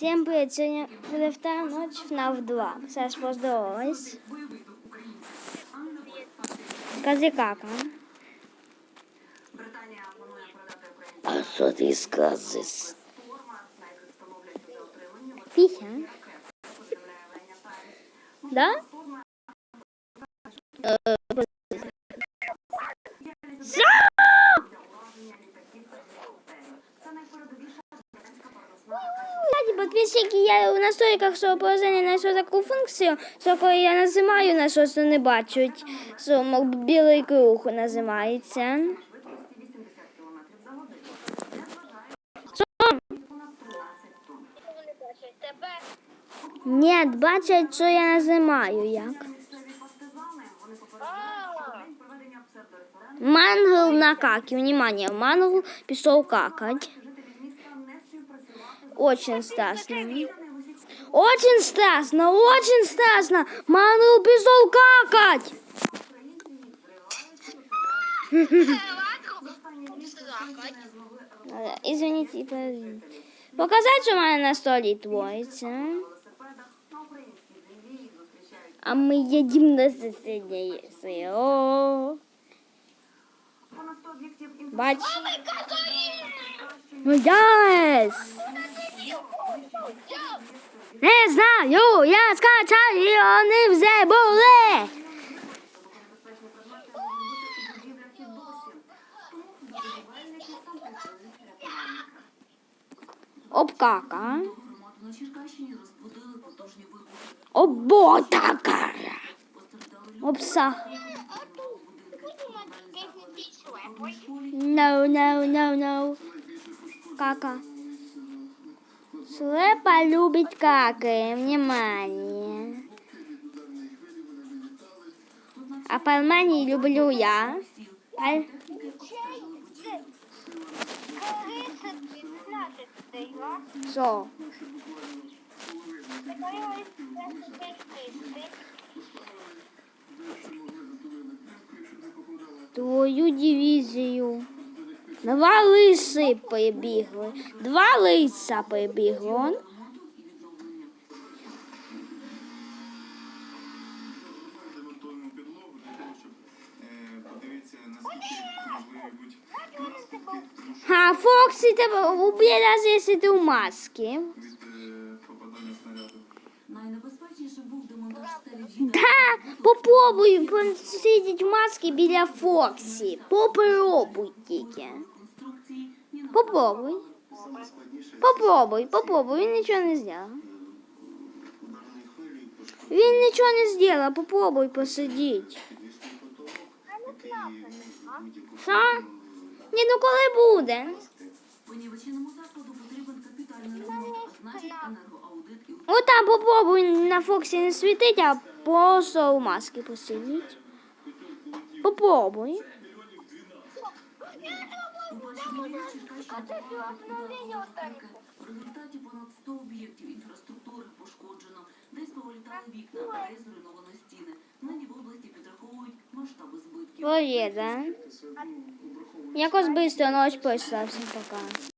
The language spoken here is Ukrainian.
Всем привет! Сегодня вторая ночь FNAF 2. Сейчас поздороваюсь. Скажи кака. А що ти скажеш? Пися. Да? Кстати, подписчики, я у настройках свого положення знайшла таку функцію, що коли я нажимаю на щось, не бачать, мов, білий круг називається. Ні, бачать, що я нажимаю як. Мангл на каки. Внимание, мангл пішов какать. Очень страшно. Очень страшно, очень страшно. Мангл пішов какать. Е, Извините, подождите. Показати, що в мене на столі твориться. А ми їдемо на сусіднє село. Бач. Ну, yes. Не знаю, я скачав вони вже були. Обкака. Оботака. Обса. No, no, no, no. Слепа любит каки. Внимание. А пальмани люблю я. Паль... Що? Твою дивізію. Два лиси прибігли. Два лиса. Он. що А Фоксі тебе уб'є, навіть якщо ти в масці. від е, попадання снаряду. Найнебезпечніше був демонтаж стелі попробуй посидіти в масці біля Фоксі. Попробуй тільки. Попробуй. Попробуй, попробуй. Він нічого не зробив. Він нічого не зробив. Попробуй будь-яку Що? Ні, ну коли буде? понівеченому закладу потрібен капітальний ремонт, а значить енергоаудит і От там попробуй на Фоксі не світить, а просто в масці посидіть. Попробуй. В результаті понад 100 об'єктів інфраструктури пошкоджено. Десь повилітали вікна, а десь зруйновано стіни. Нині в області підраховують масштаби збитків. Победа. Якось быстро ночь пройшла, всім пока.